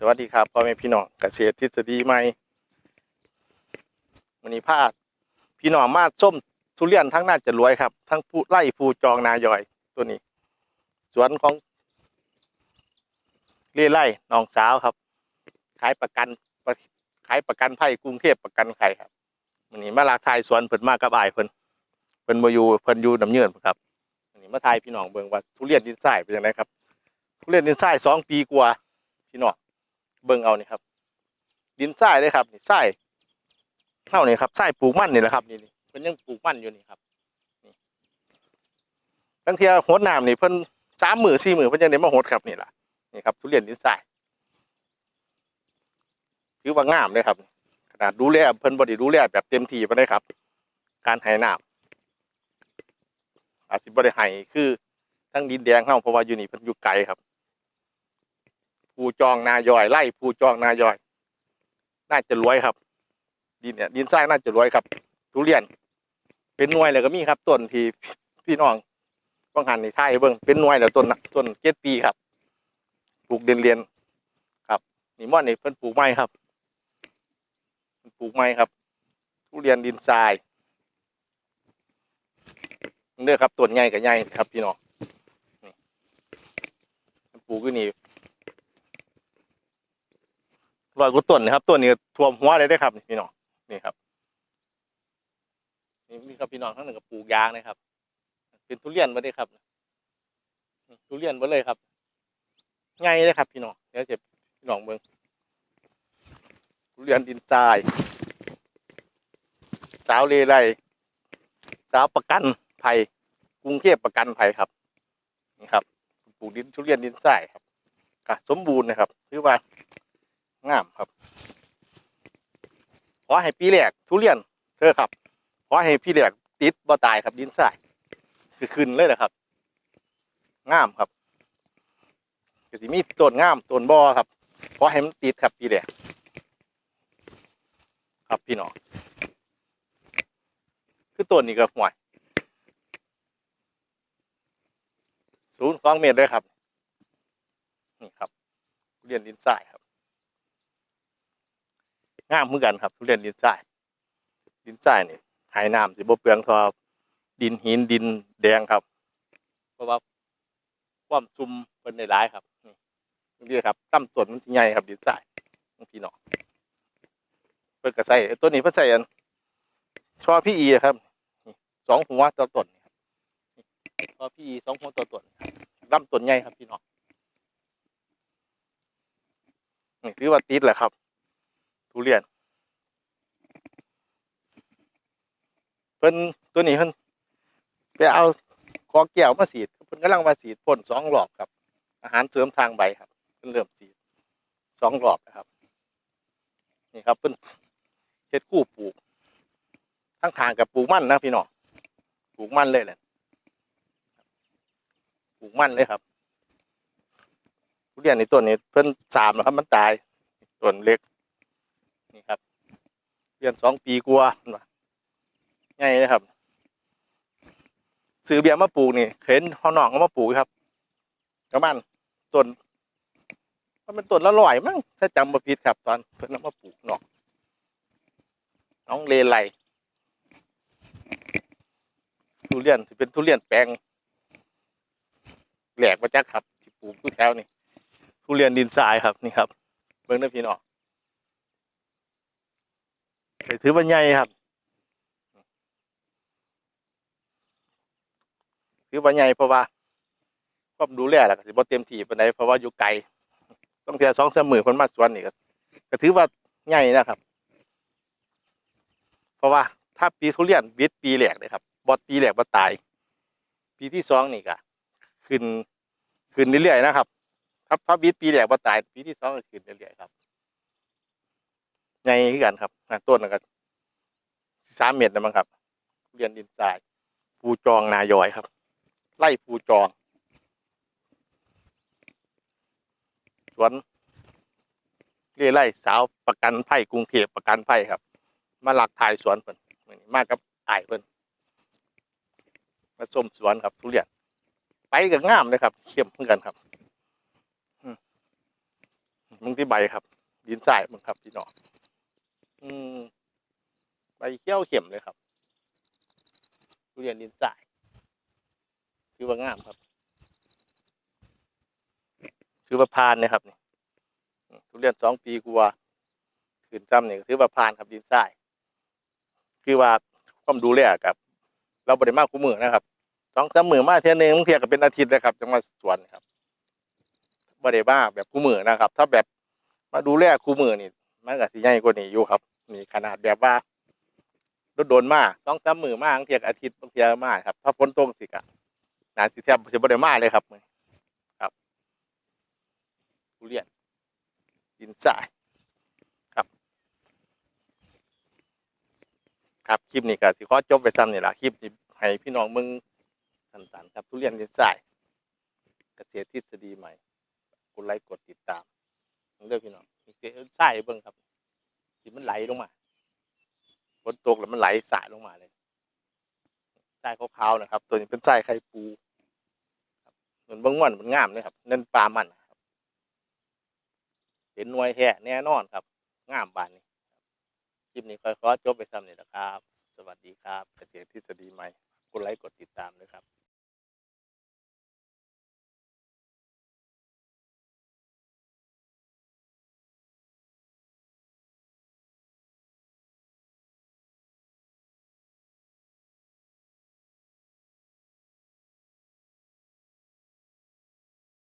สวัสดีครับพ่อแม่พี่น้องเกษตรทฤษฎีใหม่วันนี้พาดพี่น้องมาส้มทุเรียนทั้งน่าจะรวยครับ ทั้งผู้ไล่ภูจองนายอยตัวนี้ สวนของเล่ไล่น้องสาวครับ ขายประกันขายประกันภัยกรุงเทพประกันไข่ครับวันนี้มาลาทายสวนเพิ่นมากับอายเพิ่นเพิ่นมาอยู่เพิ่นอยู่น้ำเยื่นครับวันนี้มาทายพี่น้องเบิ่งว่าทุเรียนดินทรายเป็นยังไงครับทุเรียนดินทรายสองปีกว่าพี่น้อง เบิ่งเอานี่ครับ ดินทรายเลยครับ นี่ทรายเท่านี่ครับทรายปลูกมันนี่แหละครับ นี่นี่เพิ่นยังปลูกมันอยู่นี่ครับนี่ตั้งทียหดน้ำนี่เพิ่นสามหมือสี่หมือเพิ่นยังได้มาหดครับนี่แหละนี่ครับทุเรียนดินทรายถือว่างามเลยครับ ขนาดดูแลเพิ่นบไดีดูแลแบบเต็มที่ไปเลยครับ การให้น้ำอาจสิบ่ได้ให้คือทั้งดินแดงเฮาเพราะว่าอยู่นี่เพิ่นอยู่ไกลครับ ภูจองนายอยไล่ภูจองนายอย น่าจะรวยครับ ดินเนี่ย ดินทรายน่าจะรวยครับ ทุเรียน เป็นหน่วยเลยก็มีครับต้นที่พี่น้องต้องหันในไทยเบิ้งเป็นหน่วยแล้วต้นนะต้นเจ็ดปีครับปลูกเรียนเรียนครับนี่ม่อนนี่เพิ่นปลูกไม้ครับปลูกไม้ครับทุเรียนดินทรายเนื้อครับต้นใหญ่กับใหญ่ครับ พี่น้องปลูกอยู่นี่ ร้อยกว่าต้นนะครับต้นนี้ท่วมหัวเลยได้ครับนี่พี่น้องนี่ครับนี่นี่ครับพี่น้องทั้งหนึ่งกับปลูกยางนะครับ เป็นทุเรียนมาได้ครับทุเรียนมาเลยครับง่ายเลยครับ พี่น้องเดี๋ยวจะพี่น้องเมืองทุเรียนดินทราย สาวเลไลสาวประกันภัยกรุงเทพประกันภัยครับนี่ครับปลูกดินทุเรียนดินทรายครับสมบูรณ์นะครับถือว่า งามครับ ขอให้ปีแรกทุเรียนเธอครับ ขอให้พี่แรกติดบ่ตายครับดินทรายคือขึ้นเลยนะครับงามครับก็สิมีต้นงามต้นบ่อครับขอให้มันติดครับปีแรกครับพี่น้องคือต้นนี้ก็ห่วยศูนย์สองเมตรเลยครับ นี่ครับทุเรียนดินทรายครับ งามเหมือนกันครับ ทุเรียนดินทรายดินทรายนี่หายน้ำสิบ่เปลืองทอดินหินดินแดงครับ เพราะว่าความซุ่มเป็นในร้ายครับนี่นะครับตั้มต้นมันสิใหญ่ครับ ดินทรายบางพี่น้องเพิ่นก็ใส่ตัวนี้เพิ่นใส่อันชอพี่อีครับสองหัวต่อต้นนี่ครับนี่ชอพี่อีสองหัวต่อต้นครับลำต้นใหญ่ครับพี่น้องนี่ถือว่าติดแหละครับ ทุเรียน เพิ่นตัวนี้เพิ่นไปเอากอแก้วมาสีดเพิ่นกำลังมาสีดพ่นสองรอบครับ อาหารเสริมทางใบครับเพิ่นเริ่มสีดสองรอบนะครับ นี่ครับเพิ่นเฮ็ดคู่ปลูกทั้งทางกับปลูกมันนะพี่น้องปลูกมันเลยแหละปลูกมันเลยครับทุเรียนในต้นนี้เพิ่นสามแล้วครับมันตายต้นเล็ก นี่ครับเรียนสองปีกว่าง่ายเลยครับ ซื้อเบียร์มาปลูกนี่เห็นเขาหนองเอามาปลูกครับประมาณต้นมันเป็นต้นละร้อยมั้งถ้าจำมาผิดครับ ตอนเพิ่นเอามาปลูกหนองน้องเลไลทุเรียนที่เป็นทุเรียนแปลงแหลกมาจากครับที่ปลูกทุกแถวนี่ทุเรียนดินทรายครับนี่ครับ เบิ่งได้อพี่น้อง ถือว่าใหญ่ครับ ถือว่าใหญ่เพราะว่าความดูแลแหละก็สิบ่เต็มที่ปานใดเพราะว่าอยู่ไกลต้องเทียสองเสามมือเพิ่นมาสวนนี่ก็ก็ถือว่าใหญ่นะครับ เพราะว่าถ้าปีทุเรียนบิดปีแรกเลยครับบอดปีแรกบ่ตาย ปีที่สองนี่ก็ขึ้นขึ้นเรื่อยๆนะครับ ถ้าบิดปีแรกบ่ตาย ปีที่สองก็ขึ้นเรื่อยๆครับ ใหญ่ขึ้นกันครับอะต้นนะครับสามเมตรนะมั้งครับทุเรียนดินทรายภูจองนายอยครับ ไล่ภูจองสวนเรียไล่สาวประกันภัยกรุงเทพประกันภัยครับ มาหลักถ่ายสวนเพิ่นมากกับอ้ายเพิ่นมาชมสวนครับทุเรียนไปกับงามเลยครับเข้มเหมือนกันครับมมึงที่ใบครับ ดินทรายมึงครับพี่น้อง อืมใบเขี้ยวเข็มเลยครับทุเรียนดินทรายคือว่างามครับ คือว่าพานนะครับนี่ทุเรียนสองปีกว่าขืนจำนี่ก็ถือว่าพานครับดินทราย คือว่าความดูแลกับ เราบริมาคู่มือนะครับสองสามมือมาเท่ยนึงบางเทียก็เป็นอาทิตย์นะครับจังหวัดสวนครับบริมาแบบคู่มือนะครับ ถ้าแบบมาดูแลคู่มือนี่มันก็สิใหญ่กว่านี้อยู่ครับ มีขนาดแบบว่าโดนมาสองสามมือมาบางเทียกอาทิตย์บางเทียมาครับ ถ้าฝนตกสิกะนานสิแทบจะบริมาเลยครับมือครับทุเรียนดินทรายครับคลิปนี้ก็สิขอจบไปซ้ำนี่ละคลิปนี้ให้พี่น้องมึงสั้นๆครับ ทุเรียนดินทรายเกษตรทฤษฎีใหม่กดไลค์กดติดตามเรื่องพี่น้องเกษตรทรายเบิ่งครับ ที่มันไหลลงมาฝนตกแล้วมันไหลสายลงมาเลยทรายขาวๆนะครับ ตัวนี้เป็นทรายไข่ปูเหมือนเบางวันมันงามเลยครับนั่นปลามันครับเห็นหน่วยแท้แน่นอนครับงามบานนี้คลิปนี้ค่อยขอจบไปซ้ำนี่แหละครับ สวัสดีครับ เกษตรทฤษฎีใหม่กดไลค์กดติดตามด้วยครับ